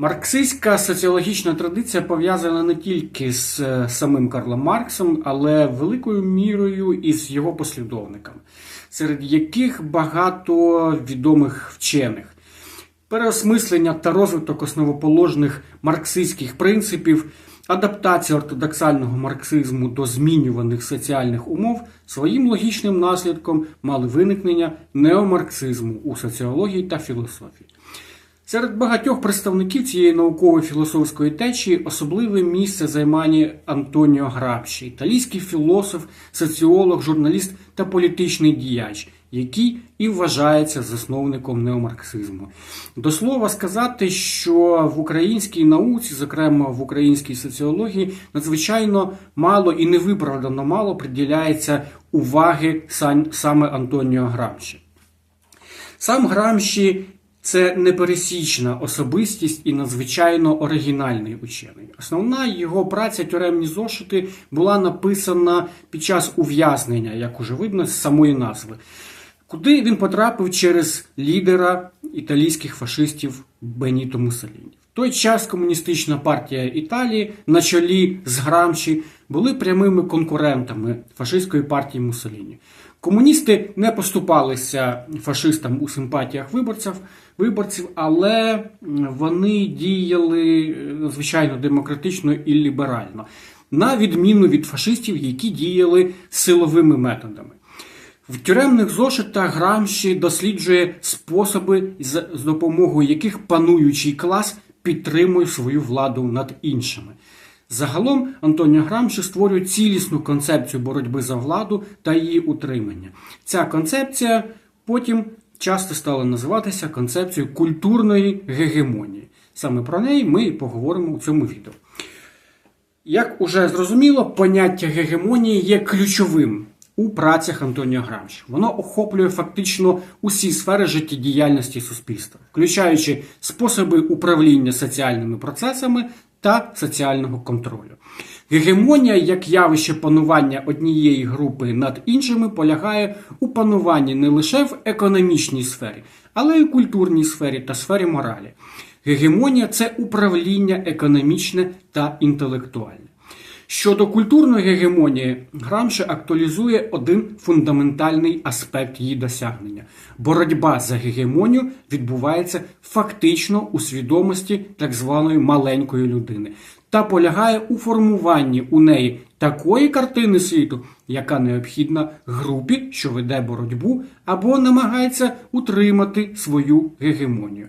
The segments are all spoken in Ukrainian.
Марксистська соціологічна традиція пов'язана не тільки з е, самим Карлом Марксом, але великою мірою із його послідовниками, серед яких багато відомих вчених. Переосмислення та розвиток основоположних марксистських принципів, адаптація ортодоксального марксизму до змінюваних соціальних умов своїм логічним наслідком мали виникнення неомарксизму у соціології та філософії. Серед багатьох представників цієї наукової філософської течії особливе місце займає Антоніо Грабші, італійський філософ, соціолог, журналіст та політичний діяч, який і вважається засновником неомарксизму. До слова сказати, що в українській науці, зокрема в українській соціології, надзвичайно мало і невиправдано мало приділяється уваги саме Антоніо Грамші. Сам Грамші це непересічна особистість і надзвичайно оригінальний учений. Основна його праця тюремні зошити була написана під час ув'язнення, як уже видно з самої назви, куди він потрапив через лідера італійських фашистів Беніто Муссоліні. В той час комуністична партія Італії на чолі з Грамші були прямими конкурентами фашистської партії Муссоліні. Комуністи не поступалися фашистам у симпатіях виборців, виборців, але вони діяли е, надзвичайно демократично і ліберально, на відміну від фашистів, які діяли силовими методами. В тюремних зошитах Грамші досліджує способи, з допомогою яких пануючий клас підтримує свою владу над іншими. Загалом Антоніо Грамші створює цілісну концепцію боротьби за владу та її утримання. Ця концепція потім часто стала називатися концепцією культурної гегемонії. Саме про неї ми і поговоримо у цьому відео. Як уже зрозуміло, поняття гегемонії є ключовим у працях Антоніо Грамші. Воно охоплює фактично усі сфери життєдіяльності суспільства, включаючи способи управління соціальними процесами та соціального контролю. Гегемонія як явище панування однієї групи над іншими полягає у пануванні не лише в економічній сфері, але й у культурній сфері та сфері моралі. Гегемонія це управління економічне та інтелектуальне. Щодо культурної гегемонії, Грамши актуалізує один фундаментальний аспект її досягнення. Боротьба за гегемонію відбувається фактично у свідомості так званої маленької людини та полягає у формуванні у неї такої картини світу, яка необхідна групі, що веде боротьбу, або намагається утримати свою гегемонію.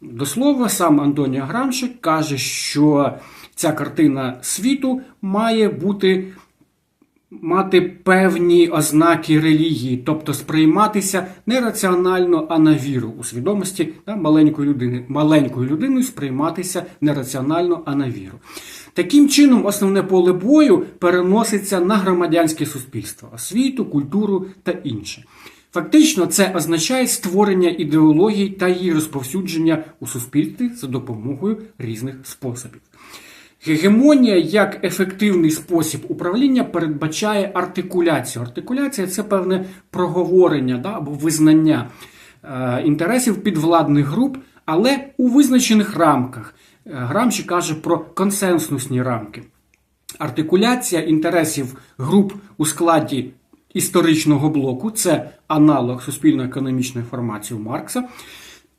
До слова, сам Антоніо Грамшик каже, що ця картина світу має бути мати певні ознаки релігії, тобто сприйматися не раціонально, а на віру у свідомості да, маленької людини. Маленькою людиною сприйматися не раціонально, а на віру. Таким чином, основне поле бою переноситься на громадянське суспільство, освіту, культуру та інше. Фактично, це означає створення ідеології та її розповсюдження у суспільстві за допомогою різних способів. Гегемонія як ефективний спосіб управління передбачає артикуляцію. Артикуляція це певне проговорення да, або визнання е, інтересів підвладних груп, але у визначених рамках. Е, Грамші каже про консенсусні рамки. Артикуляція інтересів груп у складі історичного блоку це аналог суспільно-економічної формації Маркса.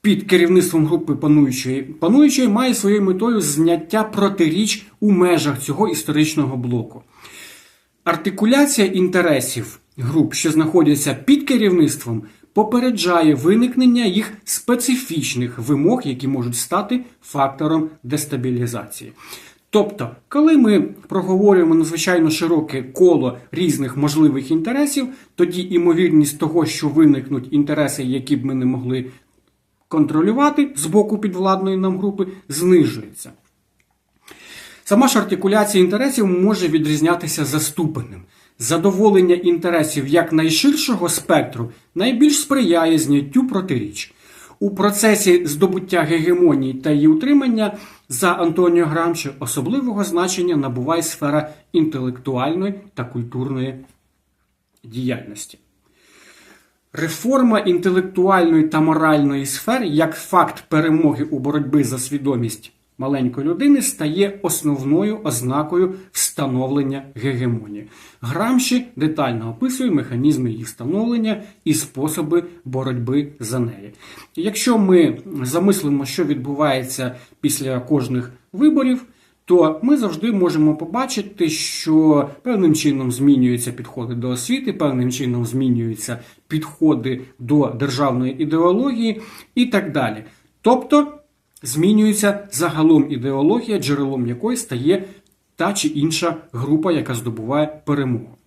Під керівництвом групи пануючої пануючої має своєю метою зняття протиріч у межах цього історичного блоку. Артикуляція інтересів груп, що знаходяться під керівництвом, попереджає виникнення їх специфічних вимог, які можуть стати фактором дестабілізації. Тобто, коли ми проговорюємо надзвичайно широке коло різних можливих інтересів, тоді імовірність того, що виникнуть інтереси, які б ми не могли контролювати з боку підвладної нам групи, знижується. Сама ж артикуляція інтересів може відрізнятися за ступенем. Задоволення інтересів як найширшого спектру найбільш сприяє зняттю протиріч. У процесі здобуття гегемонії та її утримання за Антоніо Грамші особливого значення набуває сфера інтелектуальної та культурної діяльності. Реформа інтелектуальної та моральної сфер як факт перемоги у боротьбі за свідомість маленької людини стає основною ознакою встановлення гегемонії. Грамші детально описує механізми її встановлення і способи боротьби за неї. Якщо ми замислимо, що відбувається після кожних виборів, то ми завжди можемо побачити, що певним чином змінюються підходи до освіти, певним чином змінюються підходи до державної ідеології і так далі. Тобто змінюється загалом ідеологія, джерелом якої стає та чи інша група, яка здобуває перемогу.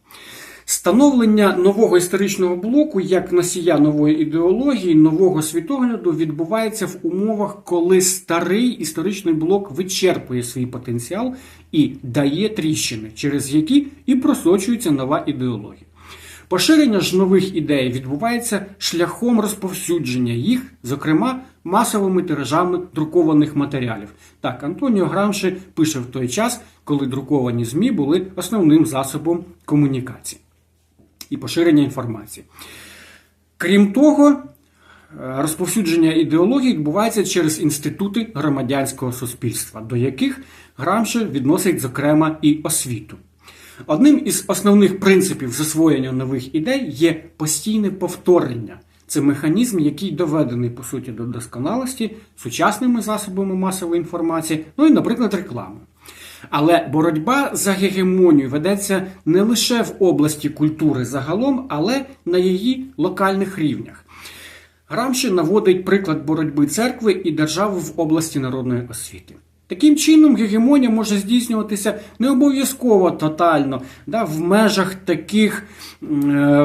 Становлення нового історичного блоку як носія нової ідеології, нового світогляду відбувається в умовах, коли старий історичний блок вичерпує свій потенціал і дає тріщини, через які і просочується нова ідеологія. Поширення ж нових ідей відбувається шляхом розповсюдження їх, зокрема масовими тиражами друкованих матеріалів. Так, Антоніо Грамши пише в той час, коли друковані ЗМІ були основним засобом комунікації і поширення інформації. Крім того, розповсюдження ідеології відбувається через інститути громадянського суспільства, до яких Грамши відносить, зокрема, і освіту. Одним із основних принципів засвоєння нових ідей є постійне повторення. Це механізм, який доведений по суті до досконалості сучасними засобами масової інформації, ну і, наприклад, рекламою. Але боротьба за гегемонію ведеться не лише в області культури загалом, але на її локальних рівнях. Грамші наводить приклад боротьби церкви і держави в області народної освіти. Таким чином, гегемонія може здійснюватися не обов'язково тотально, да, в межах таких е,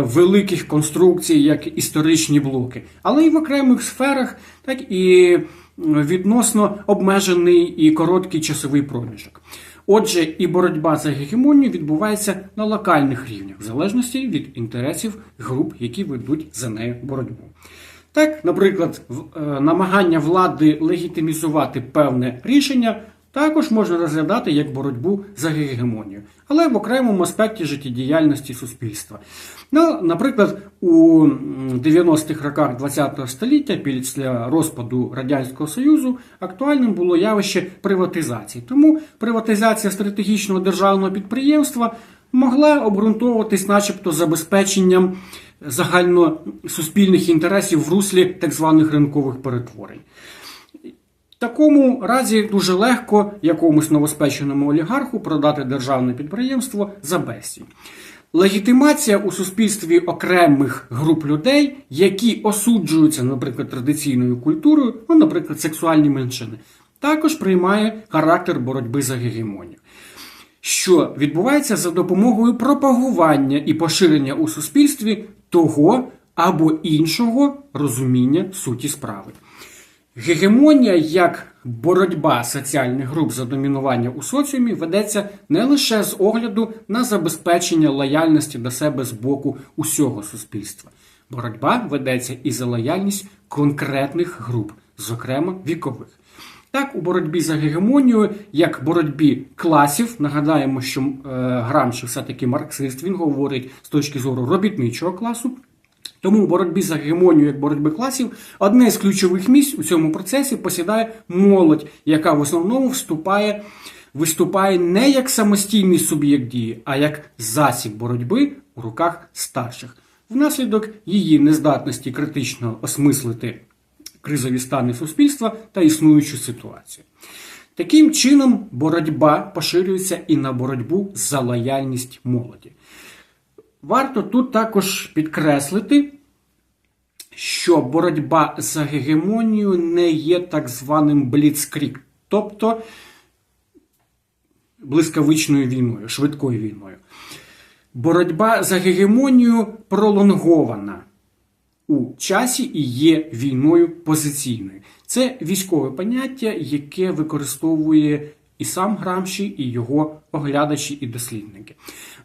великих конструкцій, як історичні блоки, але і в окремих сферах, так і відносно обмежений і короткий часовий проміжок. Отже, і боротьба за гегемонію відбувається на локальних рівнях, в залежності від інтересів груп, які ведуть за нею боротьбу. Так, наприклад, е, намагання влади легітимізувати певне рішення також можна розглядати як боротьбу за гегемонію, але в окремому аспекті життєдіяльності суспільства. Ну, Наприклад, у 90-х роках ХХ століття, після розпаду Радянського Союзу, актуальним було явище приватизації. Тому приватизація стратегічного державного підприємства могла обґрунтовуватись, начебто, забезпеченням загальносуспільних інтересів в руслі так званих ринкових перетворень. Такому разі дуже легко якомусь новоспеченому олігарху продати державне підприємство за безцінь. Легітимація у суспільстві окремих груп людей, які осуджуються, наприклад, традиційною культурою, ну, наприклад, сексуальні меншини, також приймає характер боротьби за гегемонію що відбувається за допомогою пропагування і поширення у суспільстві того або іншого розуміння суті справи. Гегемонія як боротьба соціальних груп за домінування у соціумі ведеться не лише з огляду на забезпечення лояльності до себе з боку усього суспільства. Боротьба ведеться і за лояльність конкретних груп, зокрема вікових. Так, у боротьбі за гегемонію, як боротьбі класів, нагадаємо, що е, Грамши все-таки марксист, він говорить з точки зору робітничого класу. Тому у боротьбі за гегемонію як боротьби класів одне з ключових місць у цьому процесі посідає молодь, яка в основному вступає, виступає не як самостійний суб'єкт дії, а як засіб боротьби у руках старших. Внаслідок її нездатності критично осмислити кризові стани суспільства та існуючу ситуацію. Таким чином, боротьба поширюється і на боротьбу за лояльність молоді. Варто тут також підкреслити, що боротьба за гегемонію не є так званим бліцкрік, тобто блискавичною війною, швидкою війною. Боротьба за гегемонію пролонгована у часі і є війною позиційною. Це військове поняття, яке використовує і сам Грамші, і його оглядачі і дослідники.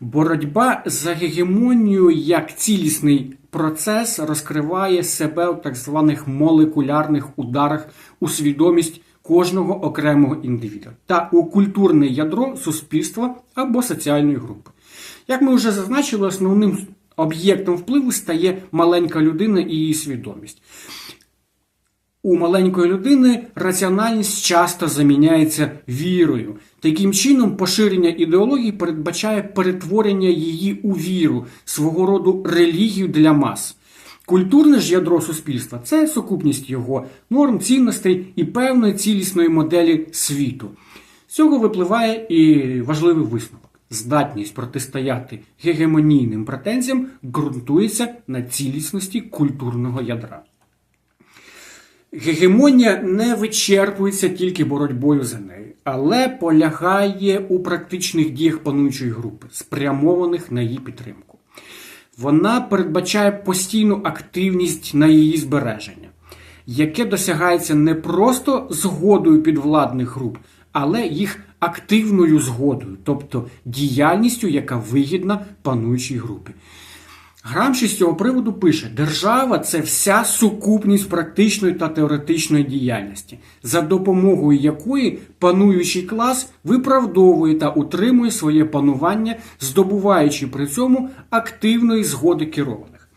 Боротьба за гегемонію як цілісний процес розкриває себе у так званих молекулярних ударах у свідомість кожного окремого індивіда та у культурне ядро суспільства або соціальної групи. Як ми вже зазначили, основним об'єктом впливу стає маленька людина і її свідомість. У маленької людини раціональність часто заміняється вірою. Таким чином, поширення ідеології передбачає перетворення її у віру, свого роду релігію для мас. Культурне ж ядро суспільства це сукупність його норм, цінностей і певної цілісної моделі світу. З цього випливає і важливий висновок. Здатність протистояти гегемонійним претензіям ґрунтується на цілісності культурного ядра. Гегемонія не вичерпується тільки боротьбою за нею, але полягає у практичних діях пануючої групи, спрямованих на її підтримку. Вона передбачає постійну активність на її збереження, яке досягається не просто згодою підвладних груп, але їх активною згодою, тобто діяльністю, яка вигідна пануючій групі. Грамші з цього приводу пише: держава це вся сукупність практичної та теоретичної діяльності, за допомогою якої пануючий клас виправдовує та утримує своє панування, здобуваючи при цьому активної згоди керованих.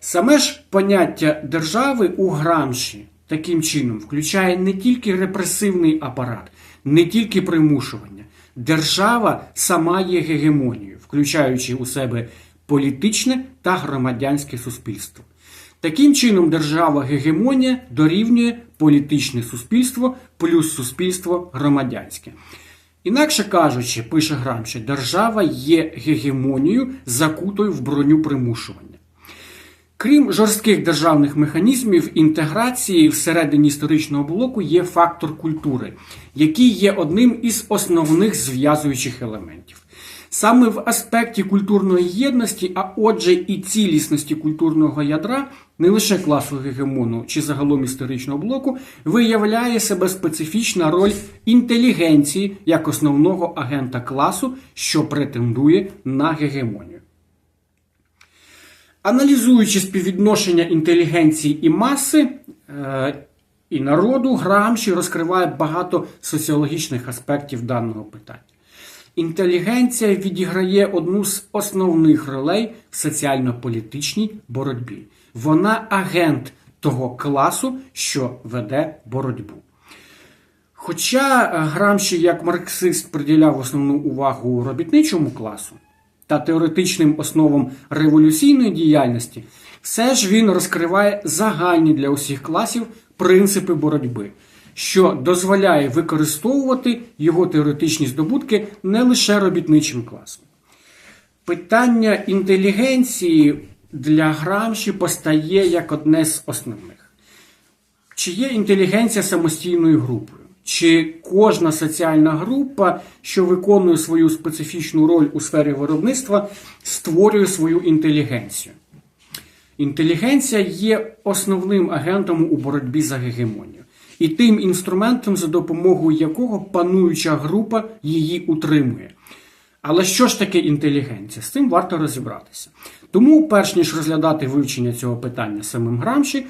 Саме ж поняття держави у Грамші таким чином включає не тільки репресивний апарат, не тільки примушування. Держава сама є гегемонією, включаючи у себе політичне та громадянське суспільство. Таким чином, держава гегемонія дорівнює політичне суспільство плюс суспільство громадянське. Інакше кажучи, пише Грамші, держава є гегемонією, закутою в броню примушування. Крім жорстких державних механізмів інтеграції всередині історичного блоку є фактор культури, який є одним із основних зв'язуючих елементів. Саме в аспекті культурної єдності, а отже, і цілісності культурного ядра, не лише класу гегемону чи загалом історичного блоку, виявляє себе специфічна роль інтелігенції як основного агента класу, що претендує на гегемонію. Аналізуючи співвідношення інтелігенції і маси е, і народу, Грамші розкриває багато соціологічних аспектів даного питання. Інтелігенція відіграє одну з основних ролей в соціально-політичній боротьбі. Вона агент того класу, що веде боротьбу. Хоча Грамші як марксист приділяв основну увагу робітничому класу та теоретичним основам революційної діяльності, все ж він розкриває загальні для усіх класів принципи боротьби що дозволяє використовувати його теоретичні здобутки не лише робітничим класом. Питання інтелігенції для Грамші постає як одне з основних. Чи є інтелігенція самостійною групою? Чи кожна соціальна група, що виконує свою специфічну роль у сфері виробництва, створює свою інтелігенцію? Інтелігенція є основним агентом у боротьбі за гегемонію і тим інструментом, за допомогою якого пануюча група її утримує. Але що ж таке інтелігенція? З цим варто розібратися. Тому, перш ніж розглядати вивчення цього питання самим Грамші,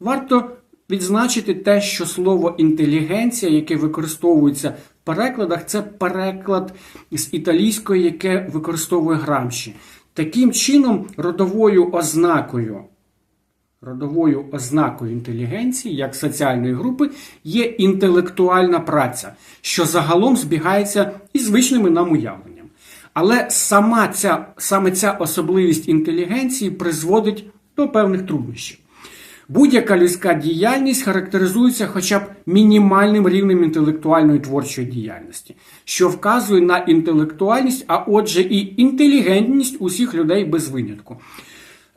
варто відзначити те, що слово інтелігенція, яке використовується в перекладах, це переклад з італійської, яке використовує Грамші. Таким чином, родовою ознакою Родовою ознакою інтелігенції як соціальної групи є інтелектуальна праця, що загалом збігається із звичними нам уявленням. Але сама ця, саме ця особливість інтелігенції призводить до певних труднощів. Будь-яка людська діяльність характеризується хоча б мінімальним рівнем інтелектуальної творчої діяльності, що вказує на інтелектуальність, а отже, і інтелігентність усіх людей без винятку.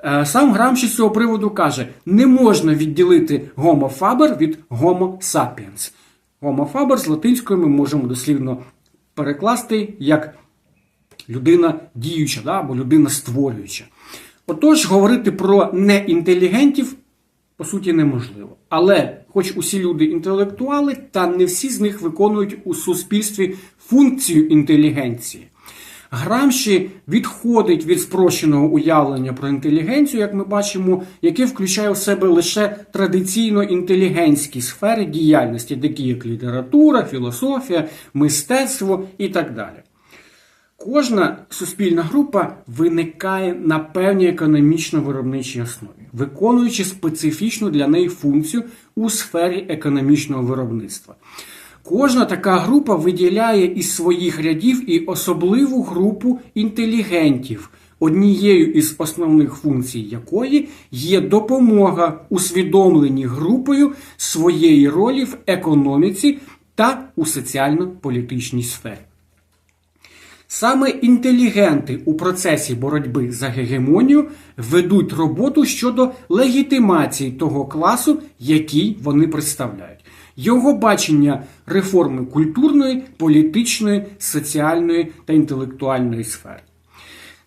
Е, сам Грамші з цього приводу каже: не можна відділити Homo faber від Homo sapiens. Homo faber з латинської ми можемо дослівно перекласти як людина діюча да, або людина створююча. Отож, говорити про неінтелігентів, по суті, неможливо. Але, хоч усі люди інтелектуали, та не всі з них виконують у суспільстві функцію інтелігенції. Грамші відходить від спрощеного уявлення про інтелігенцію, як ми бачимо, яке включає в себе лише традиційно інтелігентські сфери діяльності, такі як література, філософія, мистецтво і так далі. Кожна суспільна група виникає на певній економічно-виробничій основі, виконуючи специфічну для неї функцію у сфері економічного виробництва. Кожна така група виділяє із своїх рядів і особливу групу інтелігентів, однією із основних функцій якої є допомога усвідомленні групою своєї ролі в економіці та у соціально-політичній сфері. Саме інтелігенти у процесі боротьби за гегемонію ведуть роботу щодо легітимації того класу, який вони представляють, його бачення реформи культурної, політичної, соціальної та інтелектуальної сфери.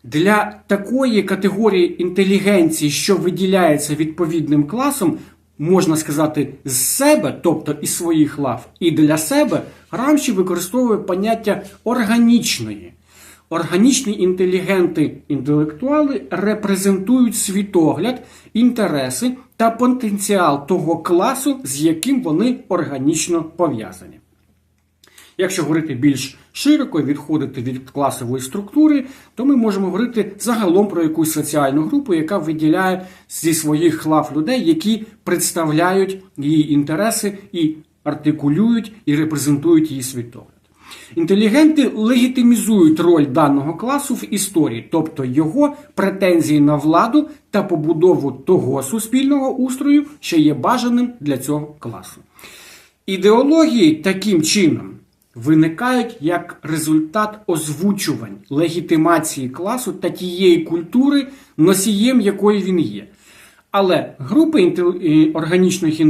Для такої категорії інтелігенції, що виділяється відповідним класом, можна сказати, з себе, тобто із своїх лав, і для себе Грамші використовує поняття органічної. Органічні інтелігенти інтелектуали репрезентують світогляд, інтереси та потенціал того класу, з яким вони органічно пов'язані. Якщо говорити більш широко, відходити від класової структури, то ми можемо говорити загалом про якусь соціальну групу, яка виділяє зі своїх лав людей, які представляють її інтереси і артикулюють і репрезентують її світогляд. Інтелігенти легітимізують роль даного класу в історії, тобто його претензії на владу та побудову того суспільного устрою, що є бажаним для цього класу. Ідеології таким чином виникають як результат озвучувань легітимації класу та тієї культури, носієм якої він є. Але групи інтел- органічних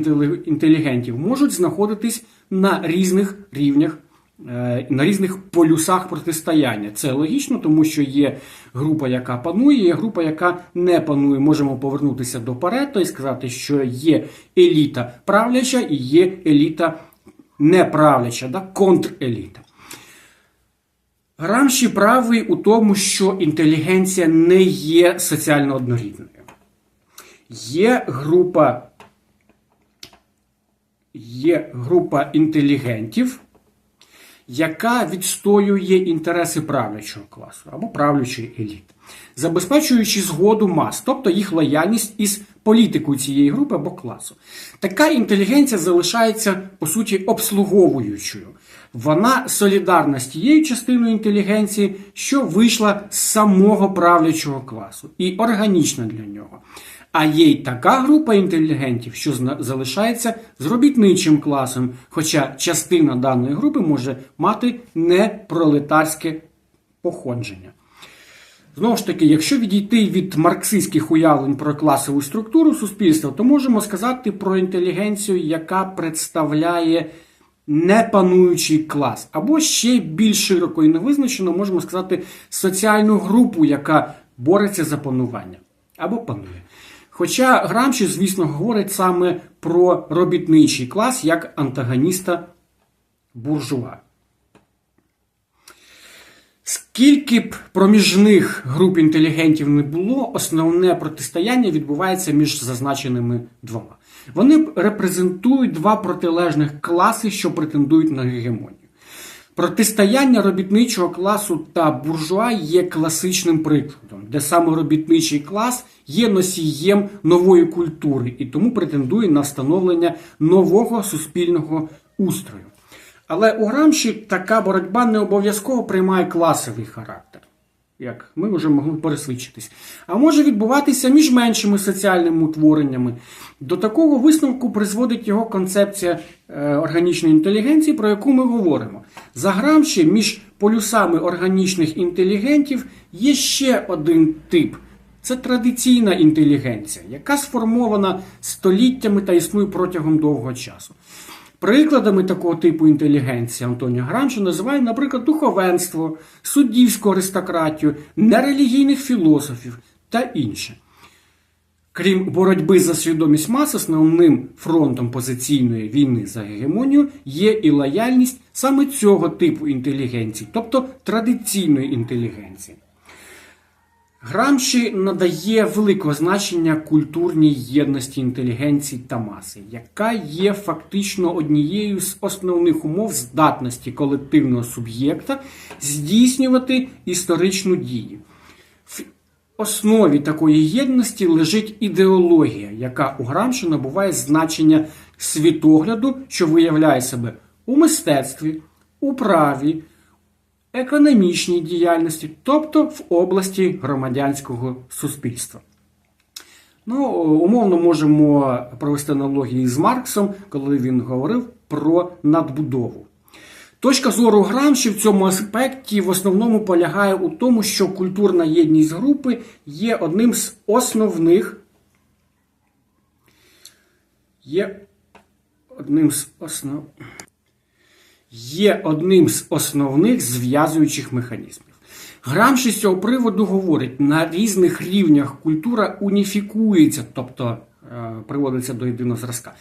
інтелігентів можуть знаходитись на різних рівнях, е, на різних полюсах протистояння. Це логічно, тому що є група, яка панує, є група, яка не панує. Можемо повернутися до Парето і сказати, що є еліта правляча і є еліта неправляча, да? контреліта. Грамші правий у тому, що інтелігенція не є соціально однорідною. Є група, є група інтелігентів, яка відстоює інтереси правлячого класу або правлячої еліти, забезпечуючи згоду мас, тобто їх лояльність із політикою цієї групи або класу. Така інтелігенція залишається, по суті, обслуговуючою. Вона солідарна з тією частиною інтелігенції, що вийшла з самого правлячого класу, і органічна для нього. А є й така група інтелігентів, що залишається з робітничим класом, хоча частина даної групи може мати не пролетарське походження. Знову ж таки, якщо відійти від марксистських уявлень про класову структуру суспільства, то можемо сказати про інтелігенцію, яка представляє непануючий клас, або ще більш широко і невизначено можемо сказати соціальну групу, яка бореться за панування або панує. Хоча Грамші, звісно, говорить саме про робітничий клас як антагоніста буржуа. Скільки б проміжних груп інтелігентів не було, основне протистояння відбувається між зазначеними двома. Вони репрезентують два протилежних класи, що претендують на гегемонію. Протистояння робітничого класу та буржуа є класичним прикладом, де саме робітничий клас є носієм нової культури і тому претендує на встановлення нового суспільного устрою. Але у Грамші така боротьба не обов'язково приймає класовий характер, як ми вже могли пересвідчитись, а може відбуватися між меншими соціальними утвореннями. До такого висновку призводить його концепція е, органічної інтелігенції, про яку ми говоримо. За Грамші між полюсами органічних інтелігентів є ще один тип. Це традиційна інтелігенція, яка сформована століттями та існує протягом довгого часу. Прикладами такого типу інтелігенції Антоніо Грамшо називає, наприклад, духовенство, суддівську аристократію, нерелігійних філософів та інше. Крім боротьби за свідомість мас, основним фронтом позиційної війни за гегемонію є і лояльність саме цього типу інтелігенції, тобто традиційної інтелігенції. Грамші надає великого значення культурній єдності інтелігенції та маси, яка є фактично однією з основних умов здатності колективного суб'єкта здійснювати історичну дію. В основі такої єдності лежить ідеологія, яка у Грамші набуває значення світогляду, що виявляє себе у мистецтві, у праві, економічній діяльності, тобто в області громадянського суспільства. Ну, умовно можемо провести аналогії з Марксом, коли він говорив про надбудову. Точка зору Грамші в цьому аспекті в основному полягає у тому, що культурна єдність групи є одним з основних є одним з основ... є одним з основних зв'язуючих механізмів. Грамші з цього приводу говорить, на різних рівнях культура уніфікується, тобто е, приводиться до єдиного зразка,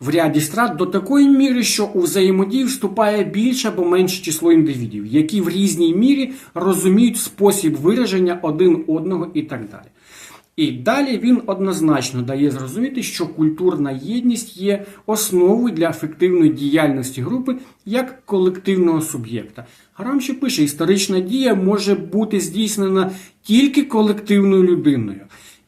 в ряді страт до такої міри, що у взаємодії вступає більше або менше число індивідів, які в різній мірі розуміють спосіб вираження один одного і так далі. І далі він однозначно дає зрозуміти, що культурна єдність є основою для ефективної діяльності групи як колективного суб'єкта. Грамші пише, історична дія може бути здійснена тільки колективною людиною.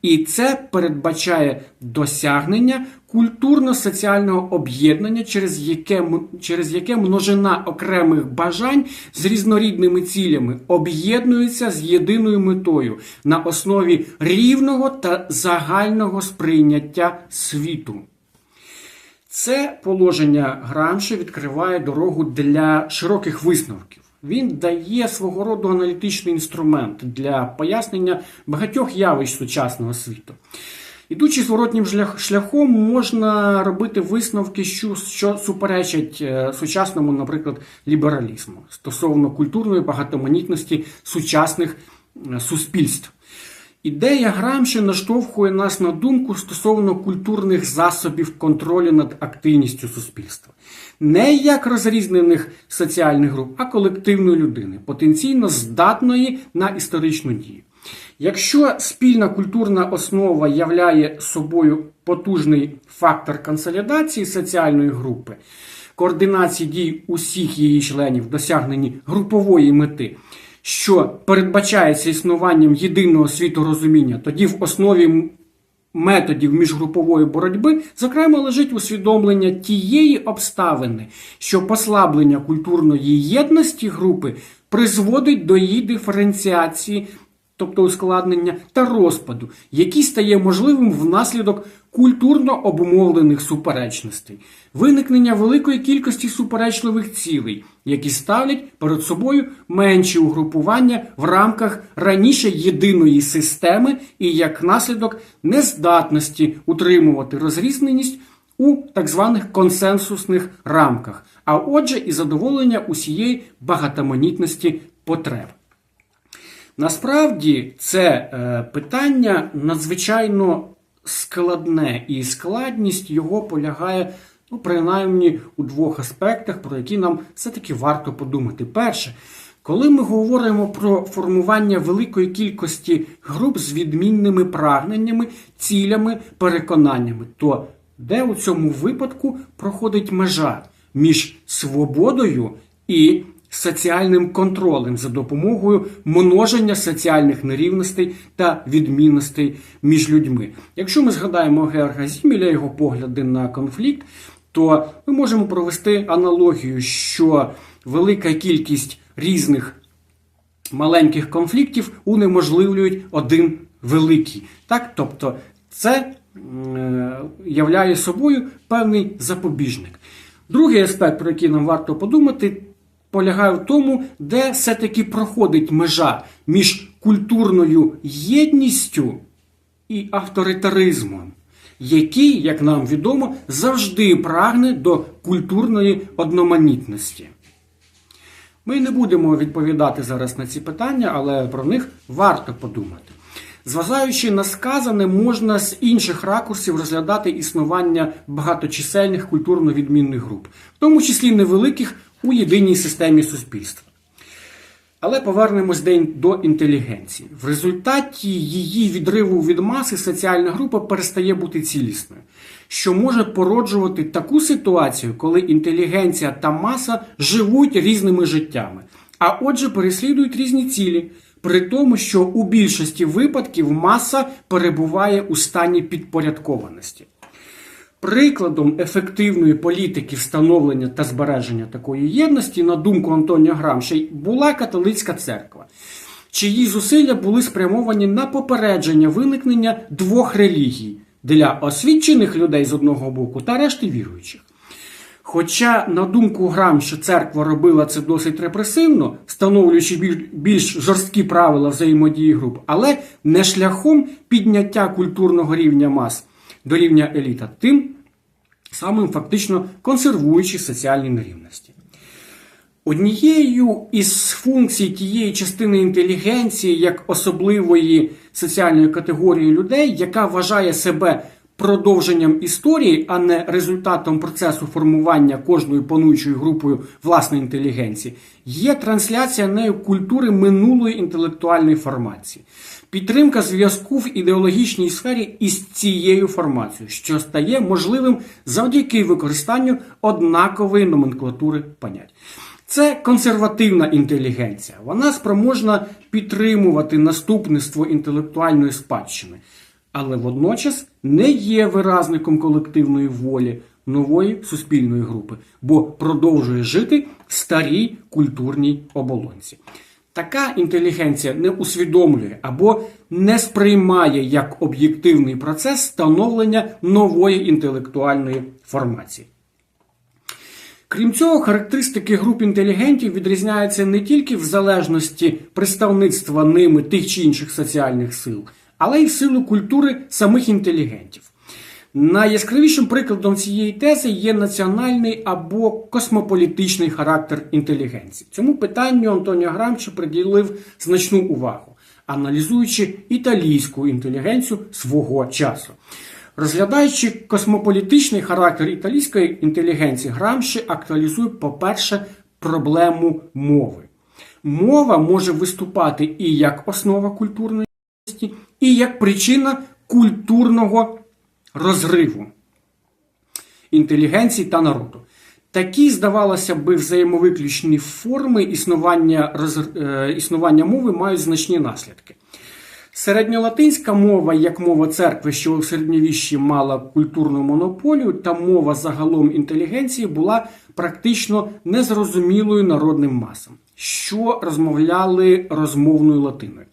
І це передбачає досягнення культурно-соціального об'єднання, через яке, через яке множина окремих бажань з різнорідними цілями об'єднується з єдиною метою на основі рівного та загального сприйняття світу. Це положення Грамші відкриває дорогу для широких висновків. Він дає свого роду аналітичний інструмент для пояснення багатьох явищ сучасного світу. Ідучи зворотнім шляхом, можна робити висновки, що суперечать е, сучасному, наприклад, лібералізму стосовно культурної багатоманітності сучасних е, суспільств. Ідея Грамші наштовхує нас на думку стосовно культурних засобів контролю над активністю суспільства, не як розрізнених соціальних груп, а колективної людини, потенційно здатної на історичну дію. Якщо спільна культурна основа являє собою потужний фактор консолідації соціальної групи, координації дій усіх її членів досягненні групової мети, що передбачається існуванням єдиного світу розуміння, тоді в основі методів міжгрупової боротьби, зокрема, лежить усвідомлення тієї обставини, що послаблення культурної єдності групи призводить до її диференціації тобто ускладнення та розпаду, який стає можливим внаслідок культурно обумовлених суперечностей, виникнення великої кількості суперечливих цілей, які ставлять перед собою менші угрупування в рамках раніше єдиної системи і як наслідок нездатності утримувати розрізненість у так званих консенсусних рамках, а отже, і задоволення усієї багатоманітності потреб. Насправді це е, питання надзвичайно складне, і складність його полягає, ну, принаймні, у двох аспектах, про які нам все-таки варто подумати. Перше, коли ми говоримо про формування великої кількості груп з відмінними прагненнями, цілями, переконаннями, то де у цьому випадку проходить межа між свободою і соціальним контролем за допомогою множення соціальних нерівностей та відмінностей між людьми. Якщо ми згадаємо Георга Зіміля, його погляди на конфлікт, то ми можемо провести аналогію, що велика кількість різних маленьких конфліктів унеможливлюють один великий. Так? Тобто це е, являє собою певний запобіжник. Другий аспект, про який нам варто подумати, полягає в тому, де все-таки проходить межа між культурною єдністю і авторитаризмом, який, як нам відомо, завжди прагне до культурної одноманітності. Ми не будемо відповідати зараз на ці питання, але про них варто подумати. Зважаючи на сказане, можна з інших ракурсів розглядати існування багаточисельних культурно відмінних груп, в тому числі невеликих у єдиній системі суспільства. Але повернемось день до інтелігенції. В результаті її відриву від маси соціальна група перестає бути цілісною, що може породжувати таку ситуацію, коли інтелігенція та маса живуть різними життями, а отже, переслідують різні цілі, при тому, що у більшості випадків маса перебуває у стані підпорядкованості. Прикладом ефективної політики встановлення та збереження такої єдності, на думку Антоніо Грамшей, була католицька церква, чиї зусилля були спрямовані на попередження виникнення двох релігій для освічених людей з одного боку та решти віруючих. Хоча, на думку Грамша, церква робила це досить репресивно, встановлюючи більш жорсткі правила взаємодії груп, але не шляхом підняття культурного рівня мас до рівня еліта, тим самим фактично консервуючи соціальні нерівності. Однією із функцій тієї частини інтелігенції, як особливої соціальної категорії людей, яка вважає себе продовженням історії, а не результатом процесу формування кожною пануючою групою власної інтелігенції, є трансляція нею культури минулої інтелектуальної формації, підтримка зв'язку в ідеологічній сфері із цією формацією, що стає можливим завдяки використанню однакової номенклатури понять. Це консервативна інтелігенція. Вона спроможна підтримувати наступництво інтелектуальної спадщини, але водночас не є виразником колективної волі нової суспільної групи, бо продовжує жити в старій культурній оболонці. Така інтелігенція не усвідомлює або не сприймає як об'єктивний процес становлення нової інтелектуальної формації. Крім цього, характеристики груп інтелігентів відрізняються не тільки в залежності представництва ними тих чи інших соціальних сил, але й в силу культури самих інтелігентів. Найяскравішим прикладом цієї тези є національний або космополітичний характер інтелігенції. Цьому питанню Антоніо Грамчі приділив значну увагу, аналізуючи італійську інтелігенцію свого часу. Розглядаючи космополітичний характер італійської інтелігенції, Грамші актуалізує, по-перше, проблему мови. Мова може виступати і як основа культурної і як причина культурного розриву інтелігенції та народу. Такі, здавалося би, взаємовиключні форми існування, роз... е, існування мови мають значні наслідки. Середньолатинська мова, як мова церкви, що у середньовіщі мала культурну монополію, та мова загалом інтелігенції була практично незрозумілою народним масам, що розмовляли розмовною латиною.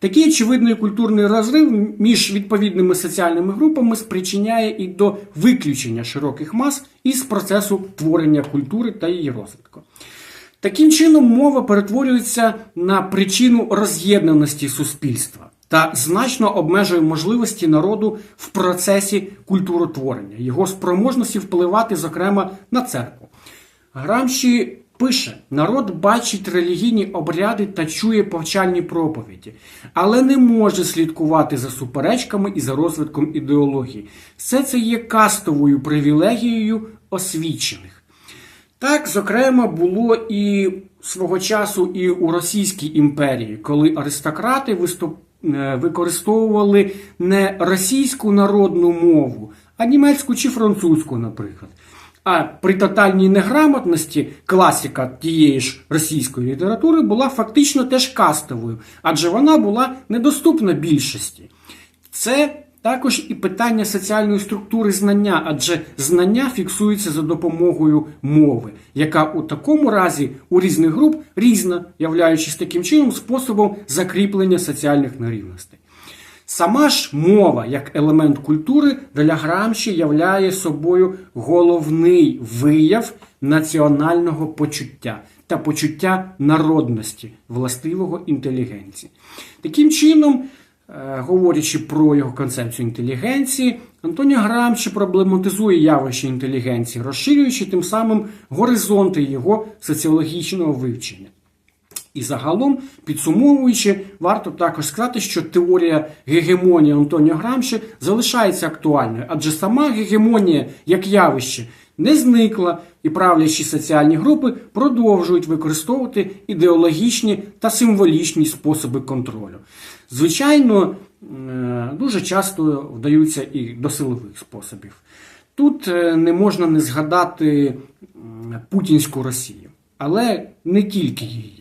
Такий очевидний культурний розрив між відповідними соціальними групами спричиняє і до виключення широких мас із процесу творення культури та її розвитку. Таким чином, мова перетворюється на причину роз'єднаності суспільства та значно обмежує можливості народу в процесі культуротворення, його спроможності впливати, зокрема, на церкву. Грамші пише: народ бачить релігійні обряди та чує повчальні проповіді, але не може слідкувати за суперечками і за розвитком ідеології. Все це є кастовою привілегією освічених. Так, зокрема, було і свого часу і у Російській імперії, коли аристократи виступ... е, використовували не російську народну мову, а німецьку чи французьку, наприклад. А при тотальній неграмотності класика тієї ж російської літератури була фактично теж кастовою, адже вона була недоступна більшості. Це також і питання соціальної структури знання, адже знання фіксується за допомогою мови, яка у такому разі у різних груп різна, являючись таким чином способом закріплення соціальних нерівностей. Сама ж мова як елемент культури для Грамші являє собою головний вияв національного почуття та почуття народності, властивого інтелігенції. Таким чином, е, говорячи про його концепцію інтелігенції, Антоніо Грамші проблематизує явище інтелігенції, розширюючи тим самим горизонти його соціологічного вивчення. І загалом, підсумовуючи, варто також сказати, що теорія гегемонії Антоніо Грамші залишається актуальною, адже сама гегемонія як явище не зникла, і правлячі соціальні групи продовжують використовувати ідеологічні та символічні способи контролю. Звичайно, е, дуже часто вдаються і до силових способів. Тут е, не можна не згадати путінську Росію, але не тільки її.